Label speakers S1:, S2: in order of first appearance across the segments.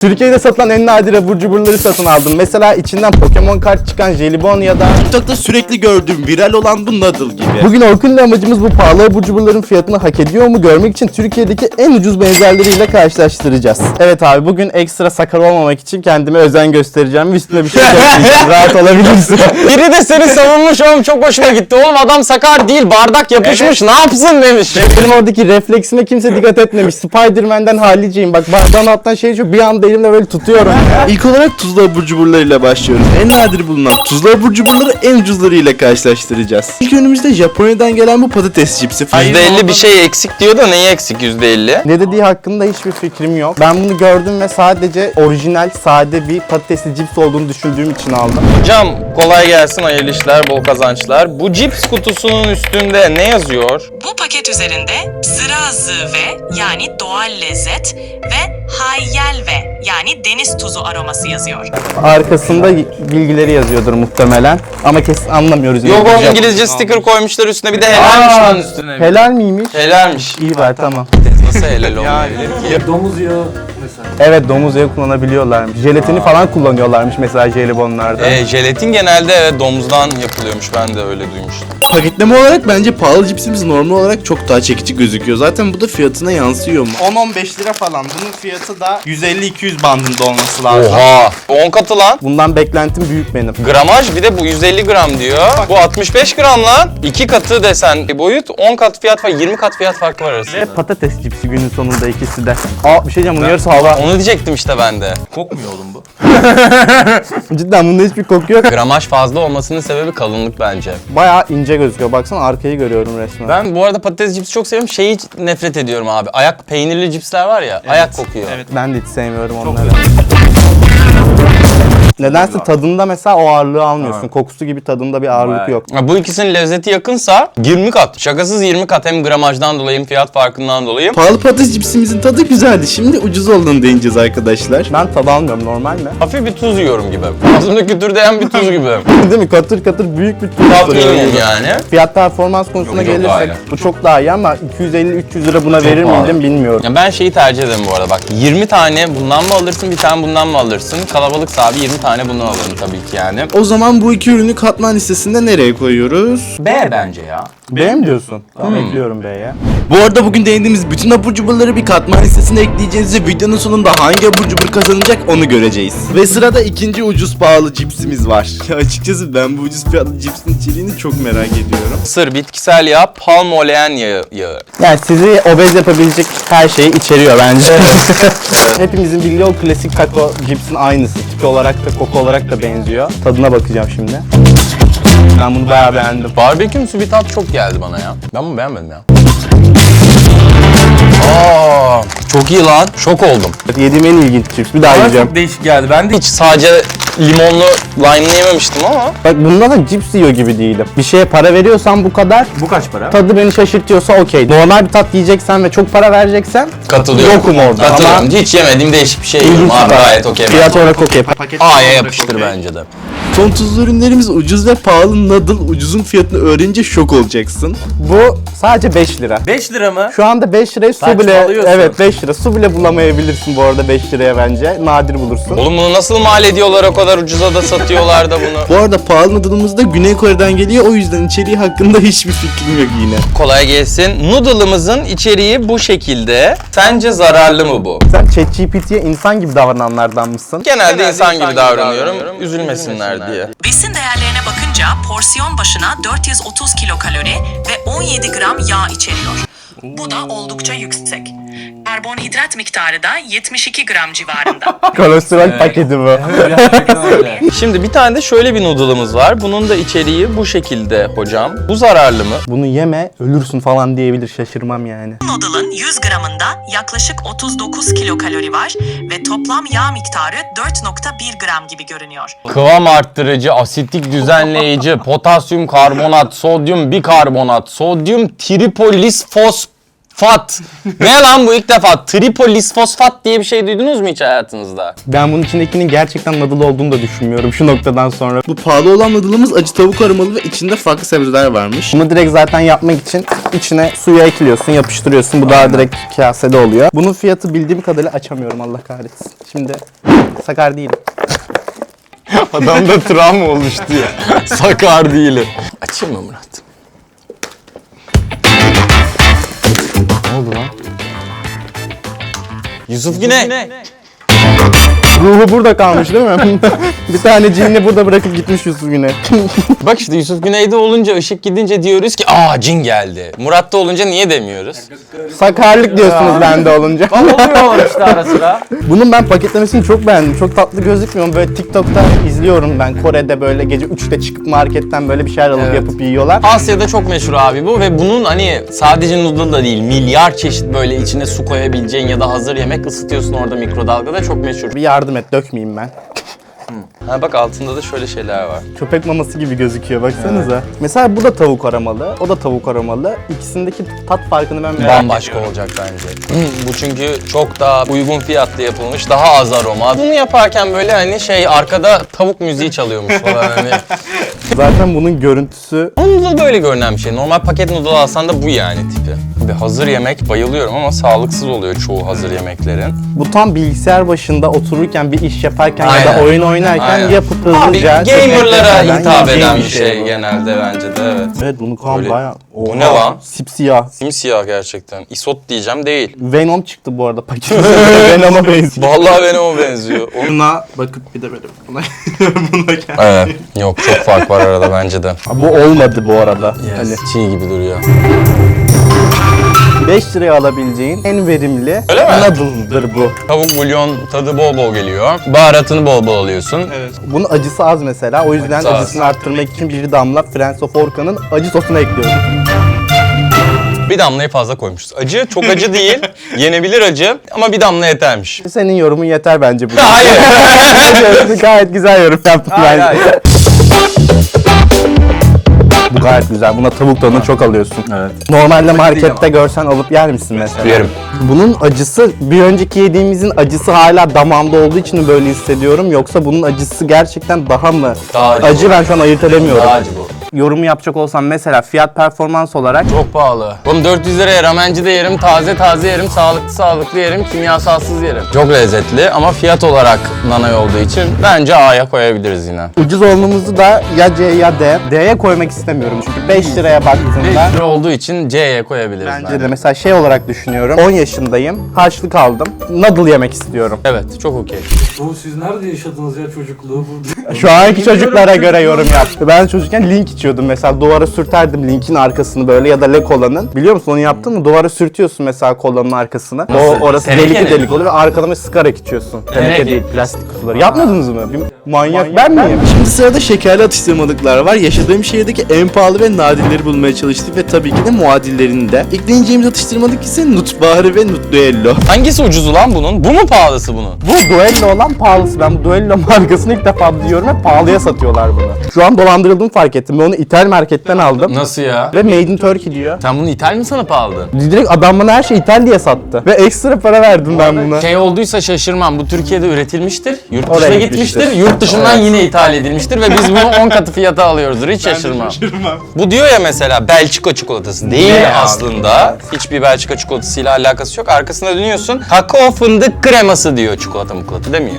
S1: Türkiye'de satılan en nadir abur cuburları satın aldım. Mesela içinden Pokemon kart çıkan jelibon ya da...
S2: TikTok'ta sürekli gördüğüm viral olan bu noodle gibi.
S1: Bugün Orkun'la amacımız bu pahalı abur cuburların fiyatını hak ediyor mu görmek için Türkiye'deki en ucuz benzerleriyle karşılaştıracağız. Evet abi bugün ekstra sakar olmamak için kendime özen göstereceğim. Üstüne bir şey dökmeyeceğim. Rahat olabilirsin.
S3: Biri de seni savunmuş oğlum çok hoşuma gitti. Oğlum adam sakar değil bardak yapışmış ne yapsın demiş.
S1: Benim oradaki refleksime kimse dikkat etmemiş. Spider-Man'den haliciyim. Bak bardağın alttan şey şu bir anda elimle böyle tutuyorum.
S2: İlk olarak tuzlu abur cuburlarıyla başlıyoruz. En nadir bulunan tuzlu abur cuburları en ucuzlarıyla karşılaştıracağız. İlk önümüzde Japonya'dan gelen bu patates cipsi.
S3: %50 bir şey eksik diyor da neyi eksik %50?
S1: Ne dediği hakkında hiçbir fikrim yok. Ben bunu gördüm ve sadece orijinal, sade bir patatesli cips olduğunu düşündüğüm için aldım.
S3: Hocam kolay gelsin hayırlı işler bol kazançlar. Bu cips kutusunun üstünde ne yazıyor?
S4: Bu paket üzerinde sıra zıve yani doğal lezzet ve hayyelve yani deniz tuzu aroması yazıyor.
S1: Arkasında bilgileri yazıyordur muhtemelen. Ama kesin anlamıyoruz.
S3: Yok o
S1: İngilizce.
S3: İngilizce sticker koymuşlar üstüne bir de helalmiş
S1: Aa,
S3: lan üstüne.
S1: Helal miymiş?
S3: Helalmiş.
S1: İyi var tamam.
S3: Nasıl helal olmayabilir ki?
S5: Domuz yağı
S1: Evet domuz yağı kullanabiliyorlarmış. Jelatini falan kullanıyorlarmış mesela jelibonlarda.
S3: E, jelatin genelde evet domuzdan yapılıyormuş ben de öyle duymuştum.
S2: Paketleme olarak bence pahalı cipsimiz normal olarak çok daha çekici gözüküyor. Zaten bu da fiyatına yansıyor mu?
S1: 10-15 lira falan. Bunun fiyatı da 150-200 bandında olması lazım.
S3: Oha 10 katı lan.
S1: Bundan beklentim büyük benim.
S3: Gramaj bir de bu 150 gram diyor. Bu 65 gram lan. 2 katı desen boyut 10 kat fiyat var 20 kat fiyat farkı var arasında.
S1: Ve patates cipsi günün sonunda ikisi de. Aa bir şey diyeceğim bunun yarısı hava.
S3: Onu diyecektim işte ben de.
S5: Kokmuyor oğlum bu.
S1: Cidden bunda hiçbir koku yok.
S3: Gramaj fazla olmasının sebebi kalınlık bence.
S1: Bayağı ince gözüküyor. Baksana arkayı görüyorum resmen.
S3: Ben bu arada patates cipsi çok seviyorum. Şeyi nefret ediyorum abi. Ayak peynirli cipsler var ya. Ayak kokuyor.
S5: Evet.
S1: Ben de hiç sevmiyorum onları. Nedense tadında mesela o ağırlığı almıyorsun. Kokusu gibi tadında bir ağırlık
S5: Bayağı.
S1: yok.
S3: Ya Bu ikisinin lezzeti yakınsa 20 kat. Şakasız 20 kat hem gramajdan dolayı hem fiyat farkından dolayı.
S2: Pahalı patates cipsimizin tadı güzeldi. Şimdi ucuz olduğunu deneyeceğiz arkadaşlar.
S1: Ben tadı almıyorum normal mi?
S3: Hafif bir tuz yiyorum gibi. Ağzımda kütürdeyen bir tuz gibi.
S1: Değil mi? Katır katır büyük bir tuz
S3: minimum yani.
S1: Fiyat performans konusuna
S3: Yok, çok daha
S1: gelirsek
S3: iyi.
S1: bu çok daha iyi ama 250-300 lira buna verir
S3: pahalı.
S1: miydim bilmiyorum.
S3: Ya ben şeyi tercih ederim bu arada bak 20 tane bundan mı alırsın bir tane bundan mı alırsın? Kalabalıksa abi 20 tane bunu alırım tabii ki yani.
S2: O zaman bu iki ürünü katman listesinde nereye koyuyoruz?
S3: B bence ya.
S1: B mi diyorsun? Tamam ekliyorum B'ye.
S2: Bu arada bugün denediğimiz bütün abur cuburları bir katman listesine ekleyeceğiz ve videonun sonunda hangi abur cubur kazanacak onu göreceğiz. Ve sırada ikinci ucuz pahalı cipsimiz var. Ya açıkçası ben bu ucuz fiyatlı cipsin içeriğini çok merak ediyorum.
S3: Sır bitkisel yağ, palm oleyen yağı. yağı.
S1: Yani sizi obez yapabilecek her şeyi içeriyor bence. Hepimizin bildiği o klasik taco cipsin aynısı. Tip olarak da koku olarak da benziyor. Tadına bakacağım şimdi. Ben bunu bayağı beğendim.
S3: Barbekümsü bir tat çok geldi bana ya. Ben bunu beğenmedim ya. Aa, çok iyi lan. Şok oldum.
S1: Yediğim en ilginç cips. Bir daha
S5: Bana
S1: yiyeceğim.
S5: çok değişik geldi. Ben de
S3: Hiç sadece limonlu lime'lı yememiştim ama.
S1: Bak bunda da cips yiyor gibi değilim. Bir şeye para veriyorsan bu kadar
S5: bu kaç para?
S1: tadı beni şaşırtıyorsa okey. Normal bir tat yiyeceksen ve çok para vereceksen
S3: Katılıyorum.
S1: Yokum orada
S3: Katılıyorum.
S1: ama-
S3: Hiç yemediğim değişik bir şey yiyorum
S1: ilginç
S3: abi
S1: tat.
S3: gayet okey.
S1: Fiyat olarak okey.
S3: A'ya yapıştır bence de.
S2: Son tuzlu ürünlerimiz ucuz ve pahalı noodle ucuzun fiyatını öğrenince şok olacaksın.
S1: Bu sadece 5 lira.
S5: 5 lira mı?
S1: Şu anda 5 liraya su bile
S5: Saçmalıyorsun.
S1: evet 5 lira su bile bulamayabilirsin bu arada 5 liraya bence. Nadir bulursun.
S3: Oğlum bunu nasıl mal ediyorlar o kadar ucuza da satıyorlar da bunu.
S2: Bu arada pahalı noodle'ımız da Güney Kore'den geliyor o yüzden içeriği hakkında hiçbir fikrim yok yine.
S3: Kolay gelsin. Noodle'ımızın içeriği bu şekilde. Sence zararlı mı bu?
S1: Sen ChatGPT'ye insan gibi davrananlardan mısın?
S3: Genelde, insan, gibi davranıyorum. Üzülmesinler diye.
S4: Besin değerlerine bakınca porsiyon başına 430 kilokalori ve 17 gram yağ içeriyor. Bu da oldukça yüksek. Karbonhidrat miktarı da 72 gram civarında.
S1: Kolesterol paketi bu.
S3: Şimdi bir tane de şöyle bir noodle'ımız var. Bunun da içeriği bu şekilde hocam. Bu zararlı mı?
S1: Bunu yeme ölürsün falan diyebilir şaşırmam yani.
S4: Noodle'ın 100 gramında yaklaşık 39 kilokalori var ve toplam yağ miktarı 4.1 gram gibi görünüyor.
S3: Kıvam arttırıcı, asitlik düzenleyici, potasyum karbonat, sodyum bikarbonat, sodyum tripolis Fat. ne lan bu ilk defa? Tripolis fosfat diye bir şey duydunuz mu hiç hayatınızda?
S1: Ben bunun içindekinin gerçekten noodle olduğunu da düşünmüyorum şu noktadan sonra.
S2: Bu pahalı olan noodle'ımız acı tavuk aromalı ve içinde farklı sebzeler varmış.
S1: Bunu direkt zaten yapmak için içine suyu ekliyorsun, yapıştırıyorsun. Bu daha direkt kasede oluyor. Bunun fiyatı bildiğim kadarıyla açamıyorum Allah kahretsin. Şimdi sakar değilim.
S3: Adamda travma oluştu ya. Sakar değilim. Açayım mı Murat? Ne oldu lan? Yusuf Güney.
S1: Ruhu burada kalmış değil mi? bir tane cinni burada bırakıp gitmiş Yusuf Güney.
S3: Bak işte Yusuf Güney'de olunca, ışık gidince diyoruz ki aa cin geldi. Murat'ta olunca niye demiyoruz?
S1: Sakarlık diyorsunuz bende olunca.
S5: Oluyor işte ara sıra.
S1: Bunun ben paketlemesini çok beğendim. Çok tatlı gözükmüyor. mu? Böyle TikTok'ta izliyorum ben. Kore'de böyle gece 3'te çıkıp marketten böyle bir şeyler alıp
S3: Evet.
S1: yapıp yiyorlar.
S3: Asya'da çok meşhur abi bu ve bunun hani sadece noodle da değil milyar çeşit böyle içine su koyabileceğin ya da hazır yemek ısıtıyorsun orada mikrodalgada çok meşhur.
S1: Bir yardım et dökmeyeyim ben.
S3: Ha bak altında da şöyle şeyler var.
S1: Köpek maması gibi gözüküyor baksanıza. Mesela bu da tavuk aromalı, o da tavuk aromalı. İkisindeki tat farkını ben merak
S3: Bambaşka olacak bence. bu çünkü çok daha uygun fiyatlı yapılmış, daha az aroma. Bunu yaparken böyle hani şey arkada tavuk müziği çalıyormuş falan hani.
S1: Zaten bunun görüntüsü
S3: Noodle böyle görünen bir şey. Normal paket noodle alsan da bu yani tipi. Bir hazır yemek bayılıyorum ama sağlıksız oluyor çoğu hazır yemeklerin.
S1: bu tam bilgisayar başında otururken bir iş yaparken ya
S3: Aynen.
S1: da oyun oynarken
S3: Aynen.
S1: yapıp
S3: Abi
S1: hızlıca...
S3: gamerlara
S1: çekmekten
S3: hitap
S1: yiyeceğim
S3: eden bir şey genelde bence de evet.
S1: Evet bunu kan
S3: Öyle.
S1: bayağı...
S3: Bu ne lan?
S1: Sipsiyah.
S3: Simsiyah gerçekten. Isot diyeceğim değil.
S1: Venom çıktı bu arada paket. Venom'a benziyor.
S3: Vallahi Venom'a benziyor. Onun...
S2: Buna bakıp bir de böyle buna, buna gel.
S3: Evet. Yok çok fark var arada bence de.
S1: Bu olmadı bu arada. Hani
S3: Çiğ gibi duruyor.
S1: 5 liraya alabileceğin en verimli
S3: Öyle mi?
S1: noodle'dır bu.
S3: Tavuk bulyon tadı bol bol geliyor. Baharatını bol bol alıyorsun.
S1: Bunun acısı az mesela. O yüzden
S3: Acısı az.
S1: acısını arttırmak için bir damla Friends of Orka'nın acı sosunu ekliyorum.
S3: Bir damlayı fazla koymuşuz. Acı çok acı değil. Yenebilir acı ama bir damla yetermiş.
S1: Senin yorumun yeter bence bu.
S3: Hayır.
S1: gayet güzel yorum yaptın
S3: hayır,
S1: bence.
S3: hayır.
S1: Bu gayet güzel. Buna tavuk tadını çok alıyorsun.
S5: Evet.
S1: Normalde markette görsen alıp yer misin mesela?
S3: Yerim.
S1: Bunun acısı bir önceki yediğimizin acısı hala damağımda olduğu için mi böyle hissediyorum yoksa bunun acısı gerçekten daha mı?
S3: Daha acı
S1: acı ben şu an ayırt edemiyorum.
S3: Daha acı bu.
S1: Yorumu yapacak olsam mesela fiyat performans olarak
S3: Çok pahalı. Oğlum 400 liraya ramenci de yerim, taze taze yerim, sağlıklı sağlıklı yerim, kimyasalsız yerim. Çok lezzetli ama fiyat olarak nanay olduğu için bence A'ya koyabiliriz yine.
S1: ucuz olmamızı da ya C ya D. D'ye koymak istemiyorum çünkü 5 liraya baktığımda
S3: 5 lira olduğu için C'ye koyabiliriz
S1: Bence de mesela şey olarak düşünüyorum. 10 yaşındayım. Harçlık aldım. Noodle yemek istiyorum.
S3: Evet, çok okey.
S5: Bu siz nerede yaşadınız ya çocukluğu? Bu...
S1: Şu anki çocuklara göre yorum yap. Ben çocukken link içiyordum mesela. Duvara sürterdim linkin arkasını böyle ya da le kolanın. Biliyor musun onu yaptın mı? Duvara sürtüyorsun mesela kolanın arkasını. O orası
S3: Teneke
S1: delikli
S3: mi?
S1: delik oluyor ve arkada sıkarak içiyorsun. Teneke değil, plastik kutuları. Yapmadınız mı? Bir manyak ben miyim?
S2: Şimdi sırada şekerli atıştırmalıklar var. Yaşadığım şehirdeki en pahalı ve nadirleri bulmaya çalıştık ve tabii ki de muadillerini de. İlk deneyeceğimiz atıştırmalık ise Nutbahari ve Nutduello.
S3: Hangisi ucuzu lan bunun? Bu mu pahalısı bunun?
S1: Bu Duello olan pahalısı. Ben bu Duello markasını ilk defa duyuyorum ve pahalıya satıyorlar bunu. Şu an dolandırıldığımı fark ettim. Ben onu İthal marketten aldım.
S3: Nasıl ya?
S1: Ve Made in Turkey diyor.
S3: Sen bunu ithal mi sana pahalı?
S1: Direkt adam bana her şey İthal diye sattı. Ve ekstra para verdim ben buna.
S3: Şey olduysa şaşırmam. Bu Türkiye'de üretilmiştir. Yurt dışına
S1: Oraya
S3: gitmiştir.
S1: gitmiştir.
S3: Yurt dışından yine ithal edilmiştir ve biz bunu 10 katı fiyata alıyoruzdur. Hiç şaşırmam. Bu diyor ya mesela Belçika çikolatası. Değil
S1: Ne abi?
S3: aslında. Hiçbir Belçika çikolatasıyla alakası yok. Arkasına dönüyorsun. Kakao fındık kreması diyor çikolata mıkolata demiyor.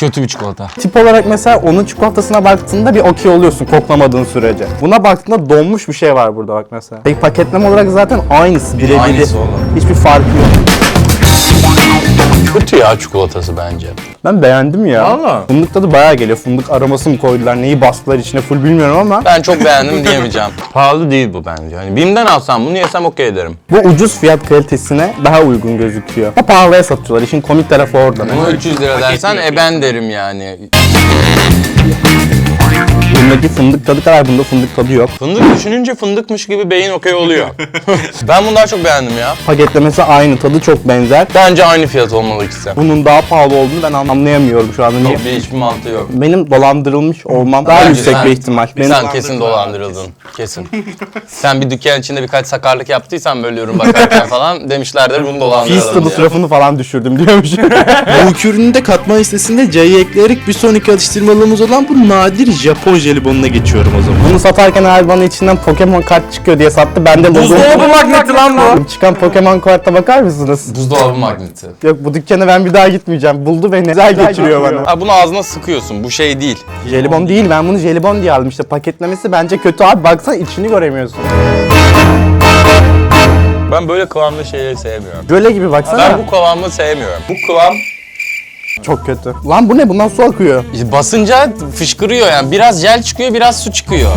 S3: Kötü bir çikolata.
S1: Tip olarak mesela onun çikolatasına baktığında bir okey oluyorsun koklamadığın sürece. Buna baktığında donmuş bir şey var burada bak mesela. Peki paketleme olarak zaten aynısı birebiri.
S3: Aynısı oğlum.
S1: Hiçbir farkı yok.
S3: Kötü ya çikolatası bence.
S1: Ben beğendim ya.
S3: Valla.
S1: Fındık tadı bayağı geliyor. Fındık aroması mı koydular, neyi bastılar içine full bilmiyorum ama.
S3: Ben çok beğendim diyemeyeceğim. Pahalı değil bu bence. Hani BİM'den alsam bunu yesem okey derim.
S1: Bu ucuz fiyat kalitesine daha uygun gözüküyor. Ama pahalıya satıyorlar. İşin komik tarafı orada.
S3: Bunu 300 lira dersen e ben derim yani.
S1: Bundaki fındık tadı kadar bunda fındık tadı yok.
S3: Fındık düşününce fındıkmış gibi beyin okey oluyor. ben bunu daha çok beğendim ya.
S1: Paketlemesi aynı, tadı çok benzer.
S3: Bence aynı fiyat olmalı ikisi.
S1: Bunun daha pahalı olduğunu ben anlayamıyorum şu anda. Niye?
S3: Bir hiçbir mantığı yok.
S1: Benim dolandırılmış olmam daha
S3: Bence
S1: yüksek
S3: sen-
S1: bir ihtimal. Benim
S3: Sen kesin dolandırıldın. Kesin. Sen bir dükkan içinde birkaç sakarlık yaptıysan böyle ürün bakarken falan demişlerdir bunu dolandıralım
S1: tadı
S3: diye.
S1: tarafını falan düşürdüm diyormuş.
S2: Bu iki ürünün de katman listesinde C'yi ekleyerek bir sonraki atıştırmalığımız olan bu nadir Japon jelibonuna geçiyorum o zaman.
S1: Bunu satarken abi bana içinden Pokemon kart çıkıyor diye sattı. Ben de logo...
S3: Buzdolabı magneti lan bu.
S1: Çıkan Pokemon karta bakar mısınız?
S3: Buzdolabı magneti.
S1: Yok bu dükkana ben bir daha gitmeyeceğim. Buldu beni. Güzel geçiriyor bana.
S3: Ha bunu ağzına sıkıyorsun. Bu şey değil.
S1: Jelibon değil ben bunu jelibon diye aldım işte paketlemesi bence kötü abi baksana içini göremiyorsun.
S3: Ben böyle kıvamlı şeyleri sevmiyorum.
S1: Göle gibi baksana.
S3: Ben bu kıvamı sevmiyorum. Bu kıvam
S1: Çok kötü. Lan bu ne bundan su akıyor.
S3: işte basınca fışkırıyor yani. Biraz jel çıkıyor, biraz su çıkıyor.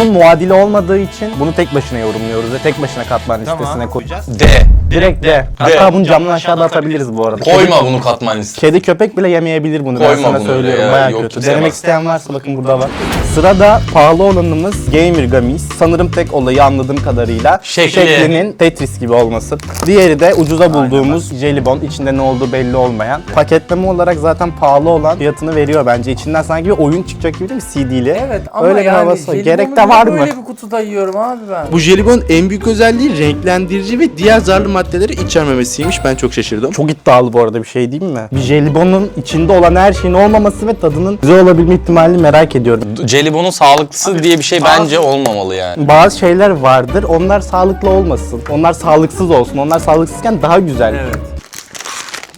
S1: Bunun muadili olmadığı için bunu tek başına yorumluyoruz ve tek başına katman listesine koyacağız.
S3: De.
S1: Direkt de. Hatta bunu camdan aşağıda atabiliriz bu arada.
S3: Koyma bunu katman listesine.
S1: Kedi köpek bile yemeyebilir bunu ben
S3: Koyma
S1: sana
S3: bunu
S1: söylüyorum.
S3: öyle ya,
S1: Bayağı
S3: yok
S1: kötü. Denemek isteyen varsa bakın burada var. Sırada pahalı olanımız Gamer Gummies. Sanırım tek olayı anladığım kadarıyla
S3: Şekli.
S1: şeklinin Tetris gibi olması. Diğeri de ucuza bulduğumuz jelibon. içinde ne olduğu belli olmayan. Paketleme olarak zaten pahalı olan fiyatını veriyor bence. İçinden sanki bir oyun çıkacak gibi değil mi CD'li?
S5: Evet ama
S1: Öyle bir
S5: yani
S1: havası var.
S5: jelibonu
S1: Gerek de
S5: niye
S1: var mı?
S5: Böyle bir kutuda yiyorum abi ben.
S2: Bu jelibon en büyük özelliği renklendirici ve diğer zararlı maddeleri içermemesiymiş. Ben çok şaşırdım.
S1: Çok iddialı bu arada bir şey değil mi? Bir jelibonun içinde olan her şeyin olmaması ve tadının güzel olabilme ihtimalini merak ediyorum.
S3: Jelibonun sağlıklısı diye bir şey bence olmamalı yani.
S1: Bazı şeyler vardır. Onlar sağlıklı olmasın. Onlar sağlıksız olsun. Onlar sağlıksızken daha güzel.
S5: Evet.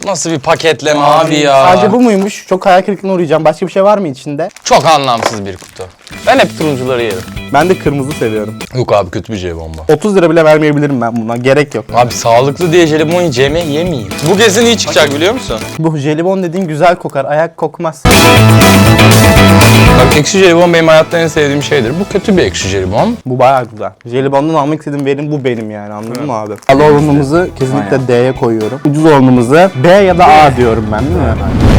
S3: Nasıl bir paketleme abi ya.
S1: Sadece bu muymuş? Çok hayal kırıklığına uğrayacağım. Başka bir şey var mı içinde?
S3: Çok anlamsız bir kutu. Ben hep turuncuları yerim.
S1: Ben de kırmızı seviyorum.
S3: Yok abi kötü bir jelibon bu.
S1: 30 lira bile vermeyebilirim ben buna. Gerek yok.
S3: Abi sağlıklı diye jelibon yiyeceğime yemeyeyim. Bu kesin iyi çıkacak biliyor musun?
S1: Bu jelibon dediğin güzel kokar. Ayak kokmaz.
S3: Bak ekşi jelibon benim hayatta en sevdiğim şeydir. Bu kötü bir ekşi jelibon.
S1: Bu bayağı güzel. Jelibondan almak istediğim verim bu benim yani anladın mı abi? Pahalı olanımızı kesinlikle D'ye koyuyorum. Ucuz olanımızı B ya da A diyorum ben değil mi?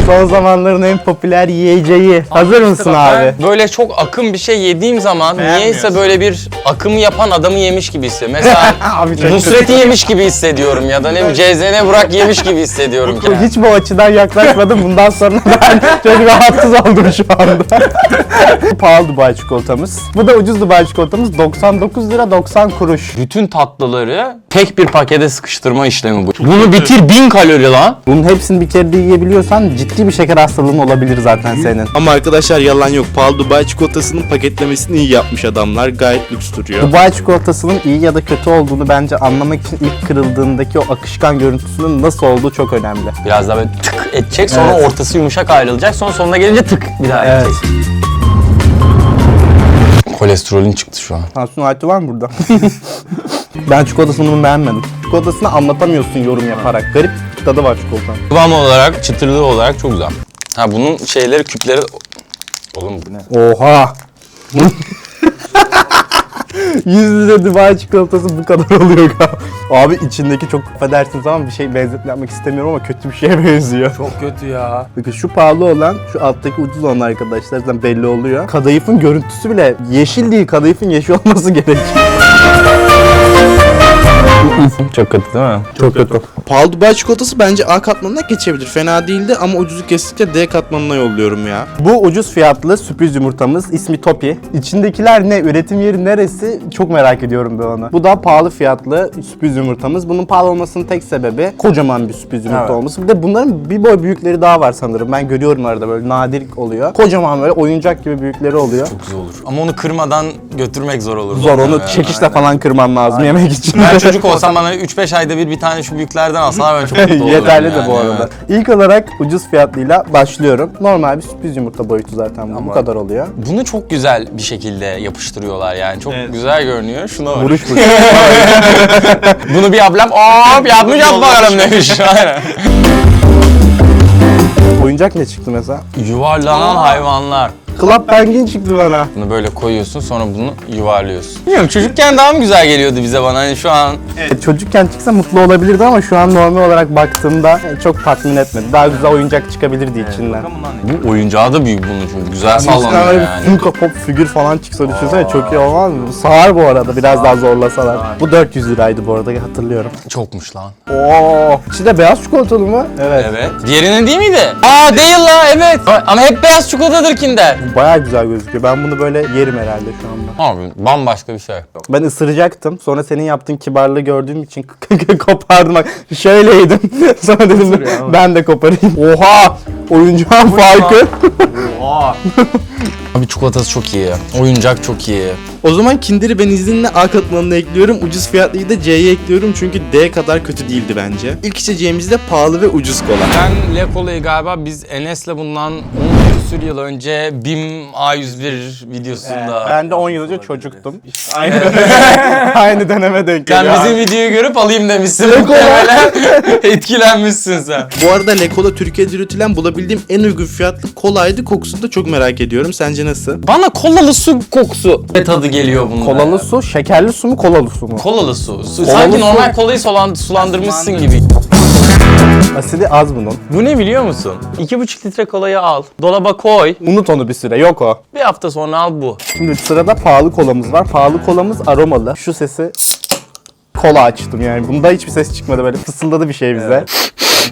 S1: Son zamanların en popüler yiyeceği. Hazır mısın abi?
S3: Böyle çok akım bir şey yediğim zaman niyeyse böyle bir akım yapan adamı yemiş gibi hissediyorum. Mesela
S1: Abi çok
S3: Nusret'i yemiş gibi hissediyorum ya da ne bileyim CZN Burak yemiş gibi hissediyorum.
S1: Hiç bu açıdan yaklaşmadım. Bundan sonra ben çok rahatsız oldum şu anda. Pahalı Dubai çikolatamız. Bu da ucuz Dubai çikolatamız. 99 lira 90 kuruş.
S3: Bütün tatlıları tek bir pakete sıkıştırma işlemi bu. Bunu bitir bin kalori lan.
S1: Bunun hepsini bir kere de yiyebiliyorsan ciddi bir şeker hastalığın olabilir zaten senin.
S2: Ama arkadaşlar yalan yok. Pahalı Dubai çikolatasının paketlemesini iyi yapmış adamlar. Gayet lüks duruyor.
S1: Dubai çikolatasının iyi ya da kötü olduğunu bence anlamak için ilk kırıldığındaki o akışkan görüntüsünün nasıl olduğu çok önemli.
S3: Biraz daha böyle tık edecek sonra
S1: Evet.
S3: ortası yumuşak ayrılacak sonra sonuna gelince tık bir daha
S1: Evet.
S3: edecek. Kolesterolün çıktı şu an.
S1: Tansiyon aleti var mı burada? ben çikolatasını bunu beğenmedim. Çikolatasını anlatamıyorsun yorum yaparak. Garip tadı var çikolatanın.
S3: Kıvam olarak, çıtırlığı olarak çok güzel. Ha bunun şeyleri, küpleri... Oğlum bu ne?
S1: Oha! 100 lira Dubai çikolatası bu kadar oluyor galiba. Abi içindeki çok affedersiniz ama bir şey benzetme yapmak istemiyorum ama kötü bir şeye benziyor.
S5: Çok kötü ya.
S1: Bakın şu pahalı olan, şu alttaki ucuz olan arkadaşlar zaten belli oluyor. Kadayıfın görüntüsü bile yeşil değil, kadayıfın yeşil olması gerekiyor.
S3: Çok kötü değil mi?
S1: Çok kötü.
S2: Pahalı Dubai çikolatası bence A katmanına geçebilir. Fena değildi ama ucuzu kesinlikle D katmanına yolluyorum ya.
S1: Bu ucuz fiyatlı sürpriz yumurtamız ismi Topi. İçindekiler ne? Üretim yeri neresi? Çok merak ediyorum ben onu. Bu da pahalı fiyatlı sürpriz yumurtamız. Bunun pahalı olmasının tek sebebi kocaman bir sürpriz yumurta
S5: Evet.
S1: olması. Bir de bunların bir boy büyükleri daha var sanırım. Ben görüyorum arada böyle nadir oluyor. Kocaman böyle oyuncak gibi büyükleri oluyor.
S3: Çok güzel olur. Ama onu kırmadan götürmek zor olur.
S1: Zor onu çekişle falan kırman lazım yemek için.
S3: Ben çocuk olsam bana 3-5 ayda bir bir tane şu büyüklerden alsalar ben çok mutlu olurum.
S1: Yeterli de
S3: yani,
S1: bu arada.
S3: evet.
S1: İlk olarak ucuz fiyatlıyla başlıyorum. Normal bir sürpriz yumurta boyutu zaten bu. Bu kadar oluyor.
S3: Bunu çok güzel bir şekilde yapıştırıyorlar yani. Çok güzel görünüyor. Şuna bak.
S1: Vuruş vuruş.
S3: Bunu bir ablam hop yapmış yap bakalım demiş. Aynen.
S1: Oyuncak ne çıktı mesela?
S3: Yuvarlanan hayvanlar.
S1: Club Penguin çıktı bana.
S3: Bunu böyle koyuyorsun sonra bunu yuvarlıyorsun. Bilmiyorum çocukken daha mı güzel geliyordu bize bana hani şu an
S1: Evet, çocukken çıksa mutlu olabilirdi ama şu an normal olarak baktığımda e, çok tatmin etmedi. Daha güzel oyuncak çıkabilirdi içinden.
S3: bu oyuncağı da büyük bunun çünkü güzel sallanıyor yani.
S1: Funko Pop figür falan çıksa düşünsene çok iyi olmaz mı? Sağır bu arada biraz daha zorlasalar. Bu 400 liraydı bu arada hatırlıyorum.
S3: Çokmuş lan.
S1: Oo, içinde beyaz çikolatalı mı? Evet.
S3: Evet. Diğerinin değil miydi? Aa değil la evet. Ama hep beyaz çikolatadır Kinder.
S1: Bayağı güzel gözüküyor. Ben bunu böyle yerim herhalde şu anda.
S3: Abi bambaşka bir şey.
S1: Ben ısıracaktım. Sonra senin yaptığın kibarlığı gördüğüm için kopardım. Bak şöyleydim. Sonra dedim ben de koparayım. Oha! Oyuncağın farkı.
S3: Abi çikolatası çok iyi. Oyuncak çok iyi.
S2: O zaman Kinder'i ben izninle A katmanına ekliyorum. Ucuz fiyatlıyı da C'ye ekliyorum çünkü D kadar kötü değildi bence. İlk içeceğimiz de pahalı ve ucuz kola.
S3: Ben Le Cola'yı galiba biz Enes'le bundan 10 küsür yıl önce BİM A101 videosunda...
S1: ben de 10 yıl önce çocuktum. Aynı, aynı döneme denk
S3: Sen
S1: geliyor.
S3: bizim videoyu görüp alayım demişsin muhtemelen. Etkilenmişsin sen.
S2: Bu arada Le Cola Türkiye'de üretilen bulabildiğim en uygun fiyatlı kolaydı. Kokusunu da çok merak ediyorum. Sence nasıl?
S3: Bana kolalı su kokusu ve tadı geliyor bunun.
S1: Kolalı su, şekerli su mu, kolalı su mu?
S3: Kolalı su. su.
S1: Kolalı
S3: Sanki
S1: su.
S3: normal kolayı solan, sulandırmışsın gibi.
S1: Asidi az bunun.
S3: Bu ne biliyor musun? 2,5 litre kolayı al. Dolaba koy.
S1: Unut onu bir süre, yok o.
S3: Bir hafta sonra al bu.
S1: Şimdi sırada pahalı kolamız var. Pahalı kolamız aromalı. Şu sesi kola açtım yani. Bunda hiçbir ses çıkmadı böyle fısıldadı bir şey bize.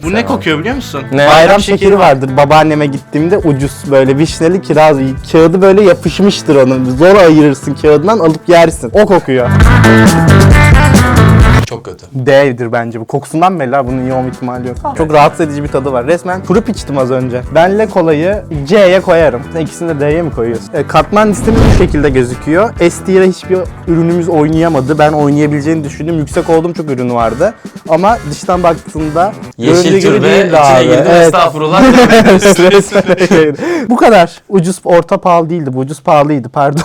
S2: Bu ne kokuyor biliyor musun?
S3: Ne?
S1: Bayram şekeri vardır. Babaanneme gittiğimde ucuz böyle vişneli kiraz. Kağıdı böyle yapışmıştır onun. Zor ayırırsın kağıdından alıp yersin. O kokuyor.
S3: Çok kötü.
S1: D'dir bence bu. Kokusundan belli ha, bunun iyi olma ihtimali yok. Çok rahatsız edici bir tadı var. Resmen kurup içtim az önce. Ben Le kolayı C'ye koyarım. Sen ikisini de D'ye mi koyuyorsun? E, katman listemiz bu şekilde gözüküyor. S tier'e hiçbir ürünümüz oynayamadı. Ben oynayabileceğini düşündüm. Yüksek olduğum çok ürünü vardı. Ama dıştan baktığında göründüğü
S3: Yeşil
S1: gibi
S3: türbe
S1: değildi
S3: içine
S1: abi.
S3: girdim
S1: Evet.
S3: estağfurullah.
S1: Bu kadar. Ucuz, orta pahalı değildi. Bu ucuz pahalıydı pardon.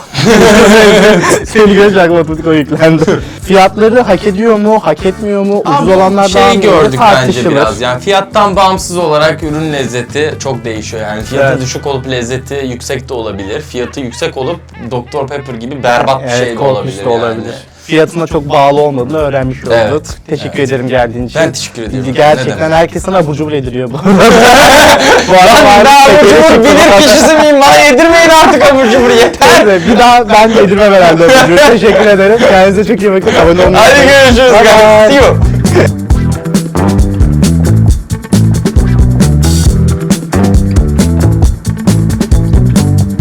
S1: Görünce aklıma Tutko yüklendi. Fiyatları hak ediyor mu, hak etmiyor mu? Ucuz
S3: Ama
S1: olanlar daha
S3: şey
S1: mı?
S3: gördük bence
S1: Tartışılır.
S3: biraz. Yani fiyattan bağımsız olarak ürün lezzeti çok değişiyor. Yani fiyatı
S1: Evet.
S3: düşük olup lezzeti yüksek de olabilir. Fiyatı yüksek olup Dr Pepper gibi berbat bir
S1: Evet,
S3: şey de olabilir.
S1: da olabilir.
S3: Yani.
S1: Fiyatına çok bağlı olmadığını öğrenmiş olduk.
S3: Evet.
S1: Teşekkür ederim geldiğin için.
S3: Ben teşekkür ediyorum.
S1: Gerçekten herkes sana abur cubur yediriyor bu arada. bu arada
S3: Ben daha abur cubur bilir kişisi miyim? Bana yedirmeyin artık abur cubur yeter.
S1: Bir daha ben de yedirmem herhalde abur cubur. Teşekkür ederim. Kendinize çok iyi bakın. Abone olmayı
S3: Hadi görüşürüz.
S1: Bye bye.
S3: See you.